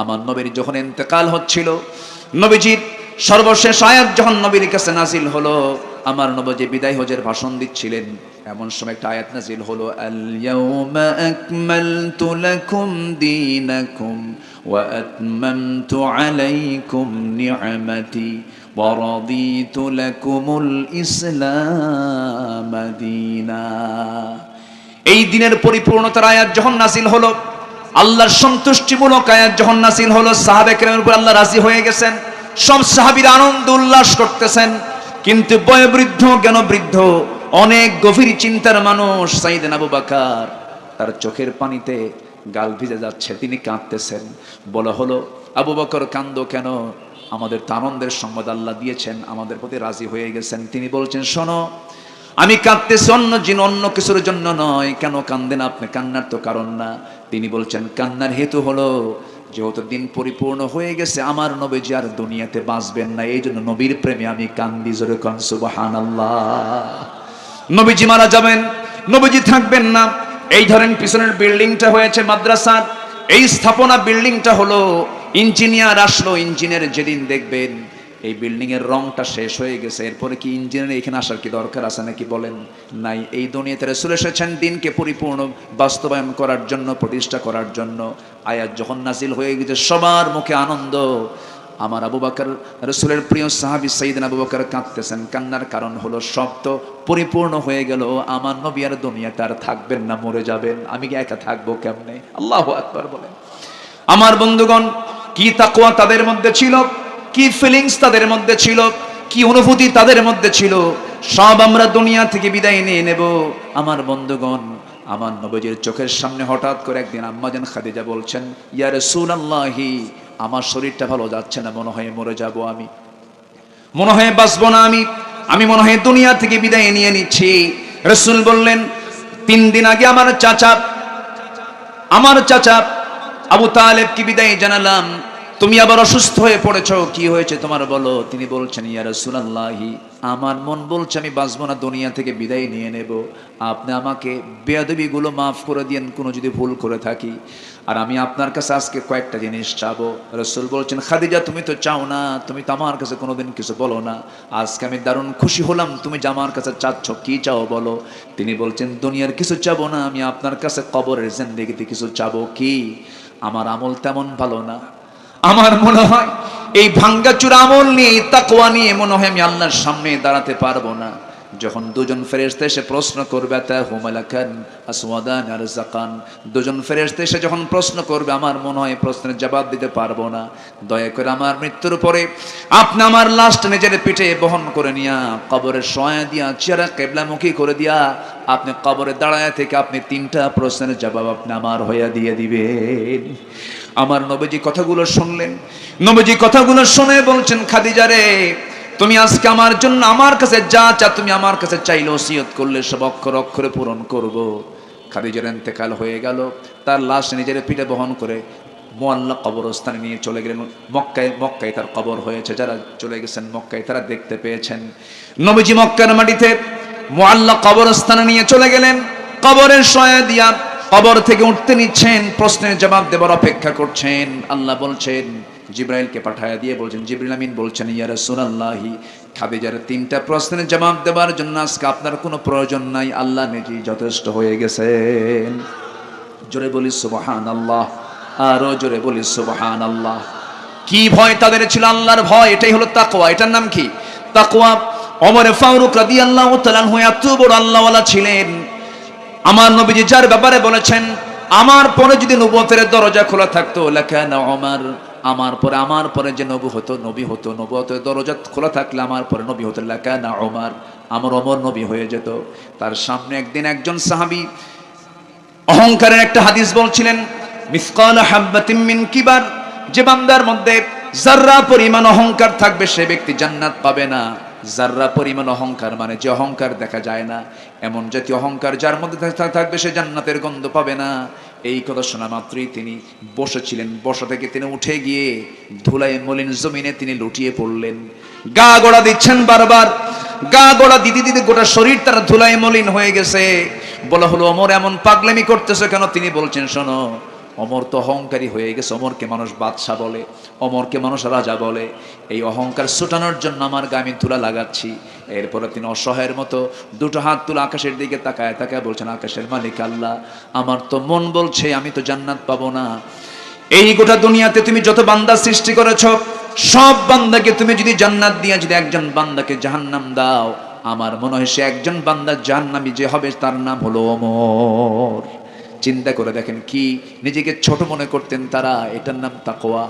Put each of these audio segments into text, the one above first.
আমার নবীর যখন ইন্তেকাল হচ্ছিল, নবীজির সর্বশেষ আয়াত যখন নবীর কাছে নাজিল হলো, আমার নবজি বিদায় হজের ভাষণ দিচ্ছিলেন। এমন সময় একটা আয়াত নাজিল হলো আলাইকুম এই দিনের পরিপূর্ণতার আয়াত যখন নাজিল হলো আল্লাহর সন্তুষ্টিমূলক আয়াত যখন নাজিল হলো সাহাবেকের উপর আল্লাহ রাজি হয়ে গেছেন। সব সাহাবীরা আনন্দ উল্লাস করতেছেন, কিন্তু বয়োবৃদ্ধ, জ্ঞানবৃদ্ধ, অনেক গভীর চিন্তার মানুষ সাইদেন আবু বাকার, তার চোখের পানিতে গাল ভিজে যাচ্ছে, তিনি কাঁদতেছেন। বলা হলো, আবু বকর, কান্দ কেন? আমাদের তো আনন্দের সংবাদ আল্লাহ দিয়েছেন, আমাদের প্রতি রাজি হয়ে গেছেন। তিনি বলছেন, শোনো আমি কাঁদতেছি, অন্য জিন অন্য কিছুর জন্য নয়। কেন কান্দেন আপনি? কান্নার তো কারণ না। তিনি বলছেন, কান্নার হেতু হলো, যেহেতু দিন পরিপূর্ণ হয়ে গেছে, আমার নবীজি আর দুনিয়াতে বাঁচবেন না। এই জন্য নবীর প্রেমে আমি কান্দি জোরে কান সুবাহান নবীজি মারা যাবেন, নবীজি থাকবেন না। এই ধরেন পিছনের বিল্ডিংটা হয়েছে মাদ্রাসার। এই স্থাপনা বিল্ডিংটা হলো ইঞ্জিনিয়ার আসলো, ইঞ্জিনিয়ার যেদিন দেখবেন এই বিল্ডিং এর রংটা শেষ হয়ে গেছে। এরপরে কি ইঞ্জিনিয়ার এখানে আসার কি দরকার আছে নাকি বলেন নাই? এই দুনিয়াতে রসুল এসেছেন দিনকে পরিপূর্ণ বাস্তবায়ন করার জন্য, প্রতিষ্ঠা করার জন্য। আয়াত যখন নাজিল হয়ে গেছে, সবার মুখে আনন্দ। আমার আবু বাকর, রসুলের প্রিয় সাহাবি সাইদিন আবু বাকর কাঁদতেছেন। কান্নার কারণ হলো সব তো পরিপূর্ণ হয়ে গেল। আমার নবী আর দুনিয়াতে আর থাকবেন না, মরে যাবেন। আমি কি একা থাকব কেমনে? আল্লাহ আকবার বলেন। আমার বন্ধুগণ, কি তাকওয়া তাদের মধ্যে ছিল? কি ফিলিংস তাদের মধ্যে ছিল? কি অনুভূতি তাদের মধ্যে ছিল? সব আমরা দুনিয়া থেকে বিদায় নিয়ে নেব। আমার বন্ধুগণ, আমার নবজির চোখের সামনে হঠাৎ করে একদিন আম্মাজান খাদিজা বলছেন, ইয়া আল্লাহি আমার শরীরটা ভালো যাচ্ছে না, মনে হয় মরে যাব আমি। মনে হয় বাঁচবো না আমি। আমি মনে হয় দুনিয়া থেকে বিদায় নিয়ে নিচ্ছি। রসুল বললেন, তিন দিন আগে আমার চাচা আমার চাচা আবু তালেব কি বিদায় জানালাম। তুমি আবার অসুস্থ হয়ে পড়েছ, কি হয়েছে তোমার বলো? তিনি বলছেন, ইয়া রাসূলুল্লাহি, আমার মন বলছে, আমি বাঁচবো না, দুনিয়া থেকে বিদায় নিয়ে নেব। আপনি আমাকে বেয়াদবিগুলো মাফ করে দিয়েন, কোনো যদি ভুল করে থাকি। আর আমি আপনার কাছে আজকে কয়েকটা জিনিস চাবো। রসুল বলছেন, খাদিজা, তুমি তো চাও না, তুমি তো আমার কাছে কোনোদিন কিছু বলো না। আজকে আমি দারুণ খুশি হলাম, তুমি যে আমার কাছে চাচ্ছ, কি চাও বলো? তিনি বলছেন, দুনিয়ার কিছু চাবো না, আমি আপনার কাছে কবরের জিন্দেগিতে কিছু চাবো কি? আমার আমল তেমন ভালো না। আমার মনে হয় এই ভাঙ্গাচুর আমল নিয়ে তাকওয়া নিয়ে মনে হয় আমি আল্লাহর সামনে দাঁড়াতে পারব না। যখন দুজন ফেরেশতা এসে প্রশ্ন করবে তা হুমালাকান আসওয়াদান আর দুজন ফেরেশতা এসে যখন প্রশ্ন করবে, আমার মনে হয় প্রশ্নের জবাব দিতে পারব না। দয়া করে আমার মৃত্যুর পরে আপনি আমার লাশটা নিজের পিঠে বহন করে নিয়া, কবরের সয়া দিয়া, চেহারা কেবলামুখী করে দিয়া, আপনি কবরে দাঁড়ায় থেকে আপনি তিনটা প্রশ্নের জবাব আপনি আমার হইয়া দিয়ে দিবেন। আমার নবীজি কথাগুলো শুনলেন। নবীজি কথাগুলো শুনে বলছেন খাদিজারে তুমি আজকে আমার জন্য আমার কাছে যা চা তুমি আমার কাছে চাইলে ওসিয়ত করলে সব অক্ষর অক্ষরে পূরণ করব। খাদিজার এতেকাল হয়ে গেল। তার লাশ নিজের পিঠে বহন করে মোয়াল্লা কবরস্থানে নিয়ে চলে গেলেন। মক্কায় মক্কায় তার কবর হয়েছে। যারা চলে গেছেন মক্কায় তারা দেখতে পেয়েছেন। নবীজি মক্কার মাটিতে মোয়াল্লা কবরস্থানে নিয়ে চলে গেলেন। কবরের সয়া দিয়া কবর থেকে উঠতে নিচ্ছেন, প্রশ্নের জবাব দেবার অপেক্ষা করছেন। আল্লাহ বলছেন, জিব্রাইলকে পাঠায়া দিয়ে বলছেন জিবরিল আমিন বলছেন, ইয়া রাসূলুল্লাহি খাদিজার তিনটা প্রশ্নের জবাব দেবার জন্য আজকে আপনার কোনো প্রয়োজন নাই, আল্লাহ নিজেই যথেষ্ট হয়ে গেছেন। জোরে বলি সুবহানাল্লাহ, আরও জোরে বলি সুবহানাল্লাহ। কি ভয় তাদের ছিল? আল্লাহর ভয়, এটাই হলো তাকওয়া। এটার নাম কি? তাকওয়া, ওমর ফারুক রাদিয়াল্লাহু তাআলা এত বড় আল্লাহওয়ালা ছিলেন। আমার নবীজি যার ব্যাপারে বলেছেন, আমার পরে যদি নবুয়তের দরজা খোলা থাকতো লাকানা ওমর, আমার পরে আমার পরে যে নবী হতো নবী হতো, নবুয়তের দরজা খোলা থাকলে আমার পরে নবী হতো লাকানা ওমর, আমার অমর নবী হয়ে যেত। তার সামনে একদিন একজন সাহাবী অহংকারের একটা হাদিস বলছিলেন, মিসকাল হাব্বাতিম কিবার যে বান্দার মধ্যে জাররা পরিমাণ অহংকার থাকবে, সে ব্যক্তি জান্নাত পাবে না। জাররা পরিমাণ অহংকার মানে যে অহংকার দেখা যায় না, এমন জাতীয় অহংকার যার মধ্যে থাকবে সে জান্নাতের গন্ধ পাবে না। এই কথা শোনা মাত্রই তিনি বসেছিলেন। বসা থেকে তিনি উঠে গিয়ে ধুলাই মলিন জমিনে তিনি লুটিয়ে পড়লেন। গা গোড়া দিচ্ছেন বারবার। গা গোড়া দিতে দিতে গোটা শরীর তার ধুলাই মলিন হয়ে গেছে। বলা হলো, অমর, এমন পাগলামি করতেছে কেন? তিনি বলছেন, শোনো অমর তো অহংকারী হয়ে গেছে, অমরকে মানুষ বাদশাহ বলে, অমরকে মানুষ রাজা বলে। এই অহংকার ছুটানোর জন্য আমার গায়ে তুলা লাগাচ্ছি। এরপরে তিনি অসহায়ের মতো দুটো হাত তুলে আকাশের দিকে তাকায় তাকায় বলছেন, আকাশের মালিক আল্লাহ, আমার তো মন বলছে, আমি তো জান্নাত পাবো না। এই গোটা দুনিয়াতে তুমি যত বান্দা সৃষ্টি করেছ, সব বান্দাকে তুমি যদি জান্নাত দিয়ে যদি একজন বান্দাকে জাহান্নাম দাও, আমার মনে হয় সে একজন বান্দা জাহান্নামি যে হবে, তার নাম হলো অমর। চিন্তা করে দেখেন কি নিজেকে ছোট মনে করতেন তারা, এটার নাম তাকোয়া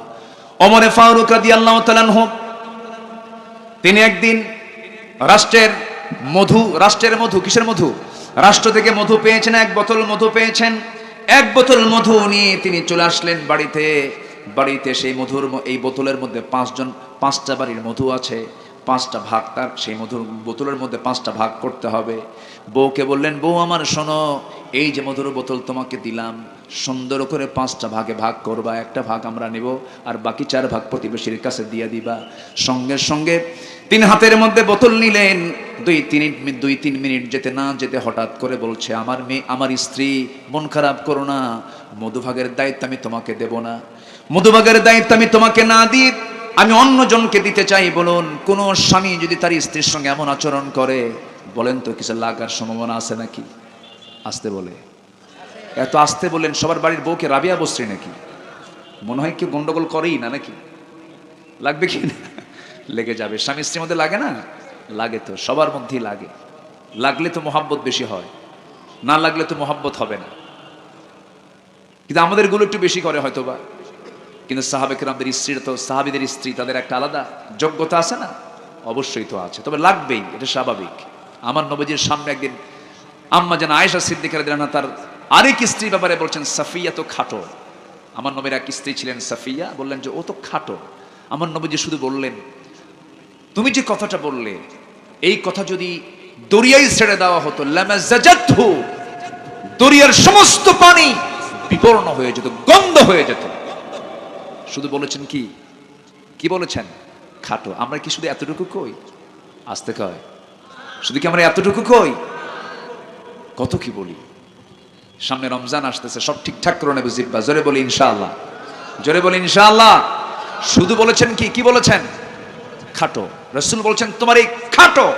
অমরে ফারুক রাদি আল্লাহ হোক তিনি একদিন রাষ্ট্রের মধু রাষ্ট্রের মধু, কিসের মধু? রাষ্ট্র থেকে মধু পেয়েছেন, এক বোতল মধু পেয়েছেন, এক বোতল মধু নিয়ে তিনি চলে আসলেন বাড়িতে। বাড়িতে সেই মধুর এই বোতলের মধ্যে পাঁচজন, পাঁচটা বাড়ির মধু আছে। পাঁচটা ভাগ তার, সেই মধুর বোতলের মধ্যে পাঁচটা ভাগ করতে হবে। বউকে বললেন, বউ আমার, শোনো, এই যে মধুর বোতল তোমাকে দিলাম, সুন্দর করে পাঁচটা ভাগে ভাগ করবা, একটা ভাগ আমরা নেব, আর বাকি চার ভাগ প্রতিবেশীর কাছে দিয়ে দিবা। সঙ্গে সঙ্গে তিন হাতের মধ্যে বোতল নিলেন। দুই তিন দুই তিন মিনিট যেতে না যেতে হঠাৎ করে বলছে, আমার মেয়ে, আমার স্ত্রী, মন খারাপ করো না, মধুভাগের দায়িত্ব আমি তোমাকে দেব না, মধুভাগের দায়িত্ব আমি তোমাকে না দিই। আমি অন্যজনকে দিতে চাই, বলুন, কোন স্বামী যদি তার স্ত্রীর সঙ্গে এমন আচরণ করে, বলেন তো কিছু লাগার সম্ভাবনা আছে নাকি? আসতে বলে। এত আসতে বলেন সবার বাড়ির বউকে রাবিয়া বসছে নাকি? মনে হয় কেউ গন্ডগোল করেই না নাকি? লাগবে কি না? লেগে যাবে। স্বামী স্ত্রীর মধ্যে লাগে না? লাগে তো, সবার মধ্যেই লাগে। লাগলে তো মোহাব্বত বেশি হয়, না লাগলে তো মোহাব্বত হবে না। কিন্তু আমাদেরগুলো একটু বেশি করে হয়তো বা কিন্তু সাহাবেকের আমাদের স্ত্রীরা তো, সাহাবিদের স্ত্রী, তাদের একটা আলাদা যোগ্যতা আছে না? অবশ্যই তো আছে। তবে লাগবেই, এটা স্বাভাবিক। আমার নবজির সামনে একদিন আম্মা যেন আয়েশা সিদ্দিকার দিলানা তার আরেক স্ত্রীর ব্যাপারে বলছেন, সাফিয়া তো খাটো। আমার নবীর এক স্ত্রী ছিলেন সাফিয়া, বললেন যে, ও তো খাটো। আমার নবীজি শুধু বললেন, তুমি যে কথাটা বললে, এই কথা যদি দরিয়ায় ছেড়ে দেওয়া হতো দরিয়ার সমস্ত পানি বিবর্ণ হয়ে যেত, গন্ধ হয়ে যেত। শুধু বলেছেন কি? কি বলেছেন? খাটো, আমরা কি শুধু এতটুকু কই? আসতে কয় শুধু কি আমরা এতটুকু কই? কত কি বলি? সামনে রমজান আসতেছে, সব ঠিকঠাক করে নেবে জিব্বা। জোরে বলি ইনশাআল্লাহ। জোরে বলি ইনশাআল্লাহ। শুধু বলেছেন কি? কি বলেছেন? খাটো। রসুল বলছেন, তোমার এই খাটো,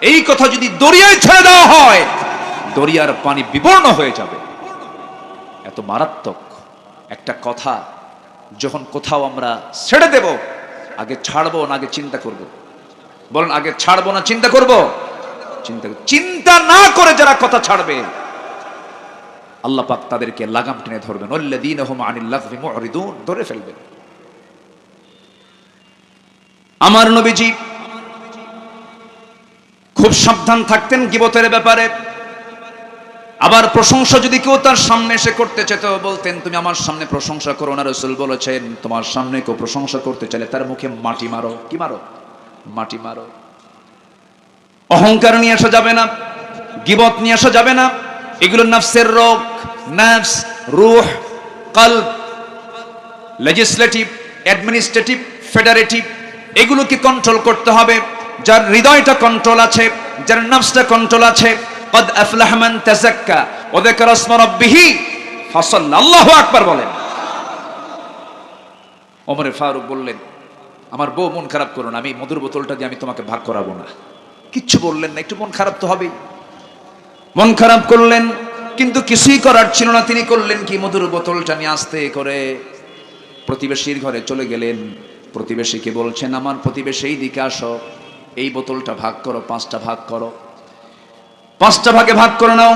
এই কথা যদি দরিয়ায় ছেড়ে দেওয়া হয়, দরিয়ার পানি বিবর্ণ হয়ে যাবে। এত মারাত্মক একটা কথা যখন কোথাও আমরা ছেড়ে দেব, আগে ছাড়বো না, আগে চিন্তা করব। বলেন, আগে ছাড়বো না, চিন্তা করব? চিন্তা চিন্তা না করে যারা কথা ছাড়বে, আল্লাহ পাক তাদেরকে লাগাম টেনে ধরবেন। ধরে ফেলবেন। আমার নবীজি, খুব সাবধান থাকতেন গিবতের ব্যাপারে। আবার প্রশংসা যদি কেউ তার সামনে এসে করতে চেত বলতেন, তুমি আমার সামনে প্রশংসা করো না রসুল, বলেছেন, তোমার সামনে কেউ প্রশংসা করতে চাইলে তার মুখে মাটি মারো। কি মারো? মাটি মারো। অহংকার নিয়ে আসা যাবে না, গিবত নিয়ে আসা যাবে না, এগুলো নাফসের রোগ, নাফস, রুহ কলব লেজিসলেটিভ অ্যাডমিনিস্ট্রেটিভ ফেডারেটিভ এগুলোকে কন্ট্রোল করতে হবে। যার হৃদয়টা কন্ট্রোল আছে, যার নাফসটা কন্ট্রোল আছে কদ আফলাহমান তাজাক্কা ওদের রব্বিহি ফসল আল্লাহ আকবার বলেন। ফারুক বললেন, আমার বউ মন খারাপ করুন আমি মধুর বোতলটা দিয়ে আমি তোমাকে ভাগ করাবো না। কিচ্ছু বললেন না, একটু মন খারাপ তো হবেই। মন খারাপ করলেন, কিন্তু কিছুই করার ছিল না। তিনি করলেন কি, মধুর বোতলটা নিয়ে আসতে করে প্রতিবেশীর ঘরে চলে গেলেন। প্রতিবেশীকে বলছেন, আমার প্রতিবেশী, এই দিকে আসো। এই বোতলটা ভাগ করো, পাঁচটা ভাগ করো। পাঁচটা ভাগে ভাগ করে নাও।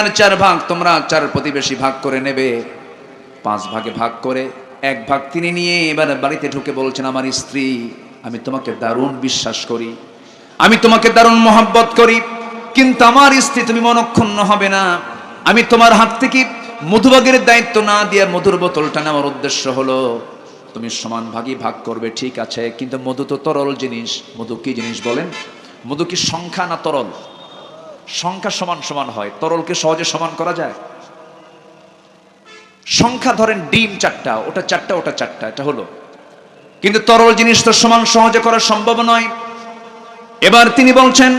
আর চার ভাগ, তোমরা চার প্রতিবেশী ভাগ করে নেবে। পাঁচ ভাগে ভাগ করে এক ভাগ তিনি নিয়ে এবার বাড়িতে ঢুকে বলছেন, আমার স্ত্রী, আমি তোমাকে দারুণ বিশ্বাস করি। আমি তোমাকে দারুণ মহাব্বত করি। কিন্তু আমার স্ত্রী তুমি মনক্ষুণ্ণ হবে না। আমি তোমার হাত থেকে মধুবাগের দায়িত্ব না দিয়ে মধুর বোতলটা নেওয়ার উদ্দেশ্য হলো, তুমি সমান ভাগই ভাগ করবে, ঠিক আছে। কিন্তু মধু তো তরল জিনিস। মধু কি জিনিস বলেন? মধু কি সংখ্যা না তরল? সংখ্যা সমান সমান হয়। তরলকে সহজে সমান করা যায়? সংখ্যা ধরেন ডিম চারটা, ওটা চারটা ওটা চারটা, এটা হলো। কিন্তু তরল জিনিস তো সমান সহজে করা সম্ভব নয়। এবার তিনি বলছেন,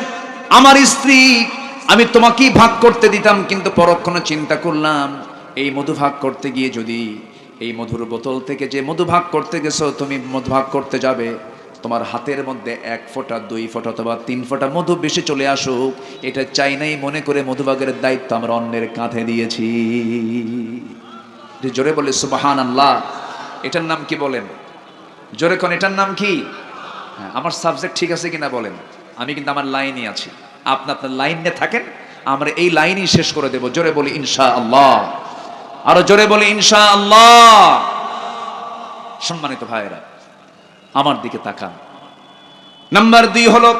আমার স্ত্রী, আমি তোমাকেই ভাগ করতে দিতাম, কিন্তু পরক্ষণে চিন্তা করলাম, এই মধু ভাগ করতে গিয়ে যদি এই মধুর বোতল থেকে যে মধু ভাগ করতে গেছো, তুমি মধু ভাগ করতে যাবে। তোমার হাতের মধ্যে এক ফোঁটা দুই ফোঁটা অথবা তিন ফোঁটা মধু বেশি চলে আসুক এটা চাই নাই মনে করে মধুভাগের দায়িত্ব আমরা অন্যের কাঁধে দিয়েছি। জোরে বলে সুবাহান আল্লাহ এটার নাম কি বলেন? জোরে কোন এটার নাম কি? হ্যাঁ, আমার সাবজেক্ট ঠিক আছে কিনা বলেন? আমি কিন্তু আমার লাইনই আছি। আপনি আপনার লাইন থাকেন আমরা এই লাইনই শেষ করে দেব। জোরে বলি ইনশা আল্লাহ আরও জোরে বলি ইনশা আল্লাহ সম্মানিত ভাইয়েরা আমার দিকে তাকান। নাম্বার দুই হলো,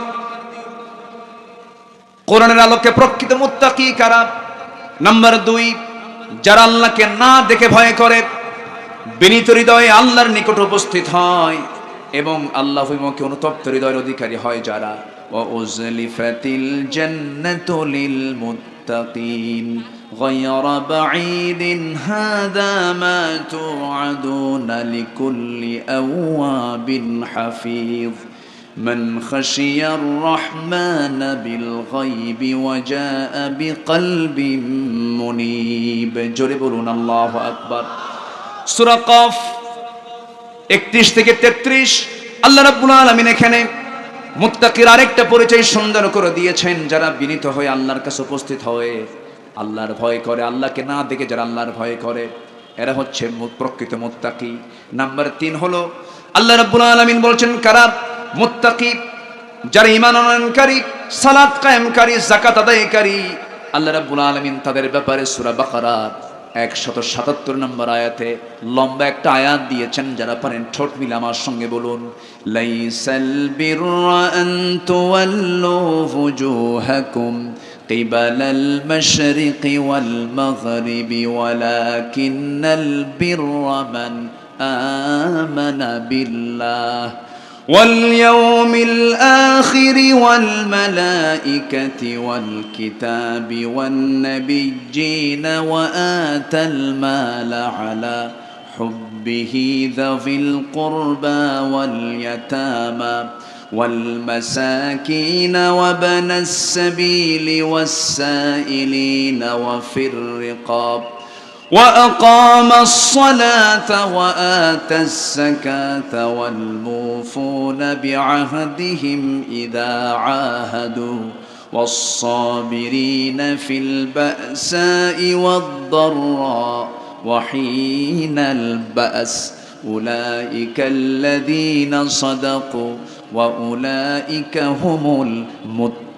কোরআনের আলোকে প্রকৃত মুত্তাকি কারা? নাম্বার দুই, যারা আল্লাহকে না দেখে ভয় করে, বিনীত হৃদয়ে আল্লাহর নিকট উপস্থিত হয় এবং আল্লাহ বিমুখী অনুতপ্ত হৃদয়ের অধিকারী হয় যারা। ও উজলিফাতিল জান্নাতুল মুত্তাকিন। غير بعيد هذا ما توعدون لكل أواب حفيظ من خشي الرحمن بالغيب وجاء بقلب منيب جربون الله أكبر সূরা কফ 31 থেকে 33 আল্লাহ রাব্বুল আলামিন এখানে মুত্তাকির আরেকটা পরিচয় সুন্দর করে দিয়েছেন যারা বিনীত হয়ে আল্লাহর কাছে উপস্থিত হয়ে আল্লাহর ভয় করে, আল্লাহকে না দেখে যারা আল্লাহর ভয় করে, এরা হচ্ছে প্রকৃত মোত্তাকি। নাম্বার তিন হলো, আল্লাহ রাব্বুল আলামিন বলছেন, কারা মুত্তাকি, যারা আনয়নকারী, সালাত কায়েমকারী, যাকাত আদায়কারী, আল্লাহ রাব্বুল আলামিন তাদের ব্যাপারে সুরা বাকারা একশত সাতাত্তর নম্বর আয়াতে লম্বা একটা আয়াত দিয়েছেন, যারা পারেন ঠোঁট মিলে আমার সঙ্গে বলুন, লাইসাল বিররা আন قبل المشرق والمغرب ولكن البر من آمن بالله. واليوم الآخر والملائكة والكتاب والنبيين وآتى المال على حبه ذوي القربى واليتامى. والمساكين وبن السبيل والسائلين وفي الرقاب وأقام الصلاة وآتى الزكاة والموفون بعهدهم إذا عاهدوا والصابرين في البأساء والضراء وحين البأس أولئك الذين صدقوا وأولئك هم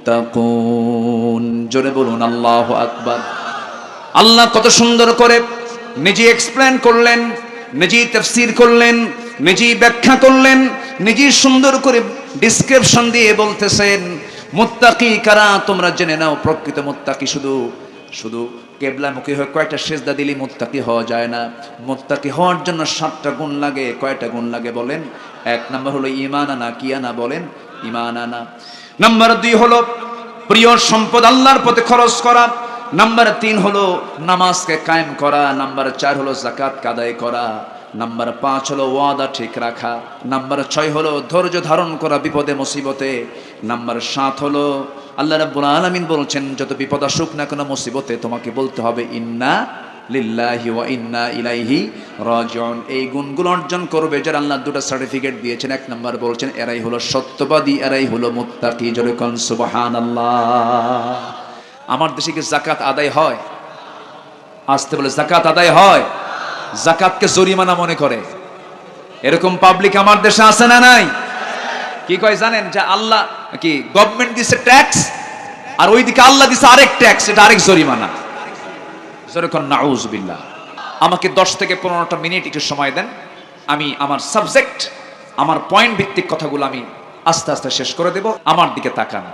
المتقون جربون الله أكبر আল্লাহ কত সুন্দর করে নিজে এক্সপ্লেন করলেন নিজেই তফসির করলেন নিজেই ব্যাখ্যা করলেন নিজেই সুন্দর করে ডিসক্রিপশন দিয়ে বলতেছেন মুত্তাকি কারা তোমরা জেনে নাও প্রকৃত মুত্তাকি শুধু শুধু কেবলামুখী হয়ে কয়টা সেজদা দিলে মুত্তাকি হওয়া যায় না মুত্তাকি হওয়ার জন্য সাতটা গুণ লাগে কয়টা গুণ লাগে বলেন এক নম্বর হলো ইমান আনা কি আনা বলেন? ইমান আনা নাম্বার দুই হলো প্রিয় সম্পদ আল্লাহর পথে খরচ করা। নাম্বার তিন হলো নামাজকে কায়েম করা। নাম্বার চার হলো জাকাত কাদাই করা। নাম্বার পাঁচ হলো ওয়াদা ঠিক রাখা। নাম্বার ছয় হলো ধৈর্য ধারণ করা বিপদে, মুসিবতে। নাম্বার সাত হলো আল্লাহ রাব্বুল আলামিন বলছেন, যত বিপদ আসুক না কোনো মুসিবতে তোমাকে বলতে হবে, ইন্না লিল্লাহি ওয়া ইন্না ইলাইহি রাজিউন। এই গুণগুলো অর্জন করবে যারা আল্লাহ দুটো সার্টিফিকেট দিয়েছেন, এক নাম্বার বলছেন, এরাই হলো সত্যবাদী, এরাই হলো মুত্তাকি। জোরে কোন, সুবহানাল্লাহ। আমার দেশে কি জাকাত আদায় হয়? আসতে বলে জাকাত আদায় হয়? জাকাতকে জরিমানা মনে করে। এরকম পাবলিক আমার দেশে আছে না নাই? কি কয় জানেন? যে আল্লাহ, কি গভর্নমেন্ট দিছে ট্যাক্স আর ওইদিকে আল্লাহ দিছে আরেক ট্যাক্স এটা আরেক জরিমানা। যেরকম নাউজবিল্লাহ। আমাকে দশ থেকে পনেরোটা মিনিট একটু সময় দেন। আমি আমার সাবজেক্ট আমার পয়েন্ট ভিত্তিক কথাগুলো আমি আস্তে আস্তে শেষ করে দেব। আমার দিকে তাকান।